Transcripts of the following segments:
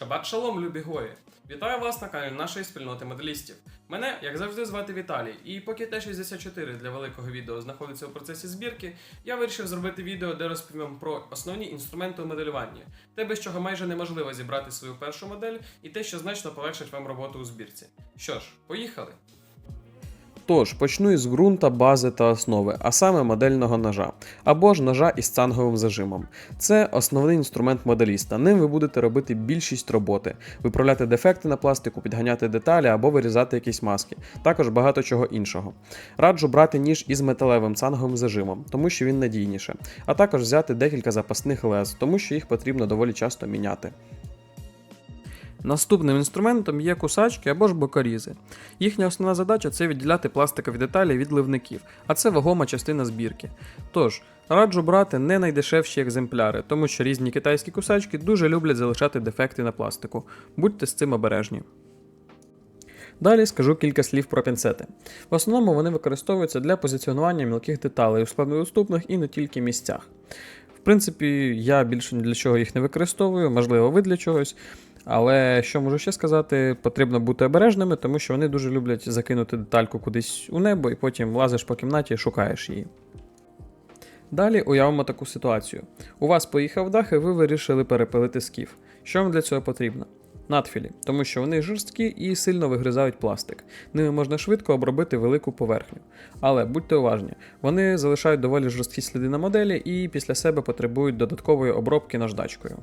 Шабат шалом, любі гої! Вітаю вас на каналі нашої спільноти моделістів. Мене, як завжди, звати Віталій, і поки Т-64 для великого відео знаходиться у процесі збірки, я вирішив зробити відео, де розповім про основні інструменти у моделюванні, те, без чого майже неможливо зібрати свою першу модель, і те, що значно полегшить вам роботу у збірці. Що ж, поїхали! Тож, почну із ґрунта, бази та основи, а саме модельного ножа, або ж ножа із цанговим зажимом. Це основний інструмент моделіста. Ним ви будете робити більшість роботи, виправляти дефекти на пластику, підганяти деталі або вирізати якісь маски, також багато чого іншого. Раджу брати ніж із металевим цанговим зажимом, тому що він надійніше, а також взяти декілька запасних лез, тому що їх потрібно доволі часто міняти. Наступним інструментом є кусачки або ж бокорізи. Їхня основна задача це відділяти пластикові деталі від ливників, а це вагома частина збірки. Тож, раджу брати не найдешевші екземпляри, тому що різні китайські кусачки дуже люблять залишати дефекти на пластику. Будьте з цим обережні. Далі скажу кілька слів про пінцети. В основному вони використовуються для позиціонування мілких деталей у складнодоступних і не тільки місцях. В принципі, я більше ні для чого їх не використовую, можливо, ви для чогось. Але що можу ще сказати, потрібно бути обережними, тому що вони дуже люблять закинути детальку кудись у небо і потім лазиш по кімнаті і шукаєш її. Далі уявимо таку ситуацію. У вас поїхав дах, і ви вирішили перепилити скіф. Що вам для цього потрібно? Надфілі, тому що вони жорсткі і сильно вигризають пластик. Ними можна швидко обробити велику поверхню. Але будьте уважні, вони залишають доволі жорсткі сліди на моделі і після себе потребують додаткової обробки наждачкою.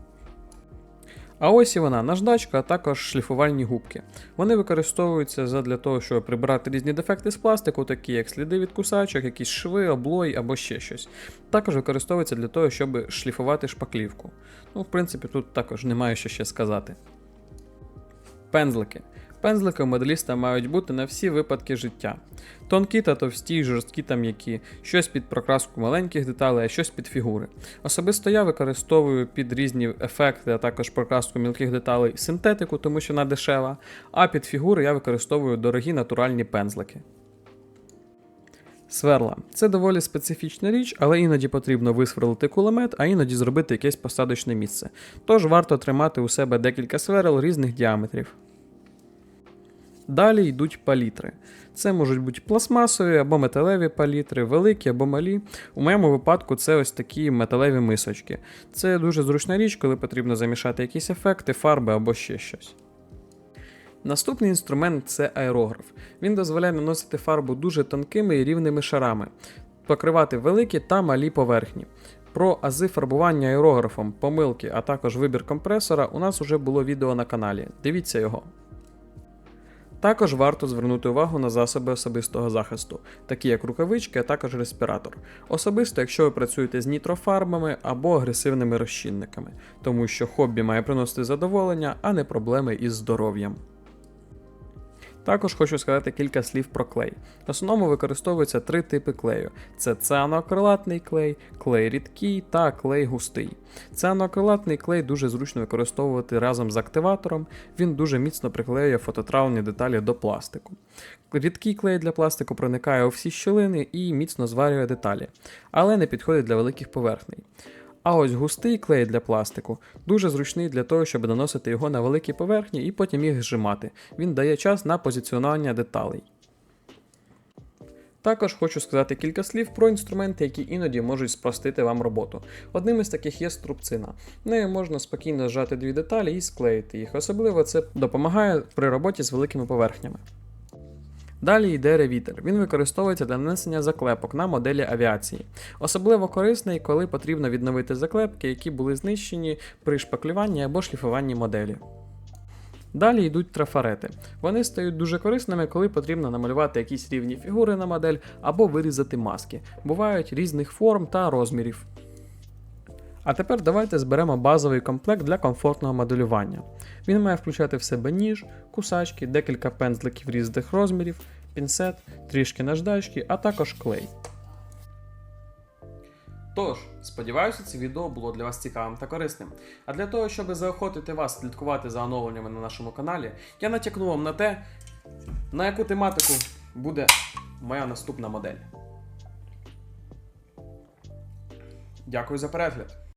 А ось і вона, наждачка, а також шліфувальні губки. Вони використовуються задля того, щоб прибирати різні дефекти з пластику, такі як сліди від кусачок, якісь шви, облої або ще щось. Також використовується для того, щоб шліфувати шпаклівку. Ну, в принципі, тут також немає що ще сказати. Пензлики. Пензлики у моделіста мають бути на всі випадки життя. Тонкі та товсті, жорсткі та м'які, щось під прокраску маленьких деталей, а щось під фігури. Особисто я використовую під різні ефекти, а також прокраску мілких деталей синтетику, тому що вона дешева, а під фігури я використовую дорогі натуральні пензлики. Сверла це доволі специфічна річ, але іноді потрібно висверлити кулемет, а іноді зробити якесь посадочне місце. Тож варто тримати у себе декілька сверл різних діаметрів. Далі йдуть палітри. Це можуть бути пластмасові або металеві палітри, великі або малі. У моєму випадку це ось такі металеві мисочки. Це дуже зручна річ, коли потрібно замішати якісь ефекти, фарби або ще щось. Наступний інструмент це аерограф. Він дозволяє наносити фарбу дуже тонкими і рівними шарами, покривати великі та малі поверхні. Про ази фарбування аерографом, помилки, а також вибір компресора у нас вже було відео на каналі. Дивіться його. Також варто звернути увагу на засоби особистого захисту, такі як рукавички, а також респіратор. Особисто, якщо ви працюєте з нітрофарбами або агресивними розчинниками, тому що хобі має приносити задоволення, а не проблеми із здоров'ям. Також хочу сказати кілька слів про клей. В основному використовуються три типи клею: це цианоакрилатний клей, клей рідкий та клей густий. Цианоакрилатний клей дуже зручно використовувати разом з активатором, він дуже міцно приклеює фототравні деталі до пластику. Рідкий клей для пластику проникає у всі щілини і міцно зварює деталі, але не підходить для великих поверхней. А ось густий клей для пластику дуже зручний для того, щоб наносити його на великі поверхні і потім їх зжимати. Він дає час на позиціонування деталей. Також хочу сказати кілька слів про інструменти, які іноді можуть спростити вам роботу. Одним із таких є струбцина. Нею можна спокійно зжати дві деталі і склеїти їх. Особливо це допомагає при роботі з великими поверхнями. Далі йде ревітер. Він використовується для нанесення заклепок на моделі авіації. Особливо корисний, коли потрібно відновити заклепки, які були знищені при шпаклюванні або шліфуванні моделі. Далі йдуть трафарети. Вони стають дуже корисними, коли потрібно намалювати якісь рівні фігури на модель або вирізати маски. Бувають різних форм та розмірів. А тепер давайте зберемо базовий комплект для комфортного моделювання. Він має включати в себе ніж, кусачки, декілька пензликів різних розмірів, пінцет, трішки наждачки, а також клей. Тож, сподіваюся, це відео було для вас цікавим та корисним. А для того, щоб заохотити вас слідкувати за оновленнями на нашому каналі, я натякну вам на те, на яку тематику буде моя наступна модель. Дякую за перегляд!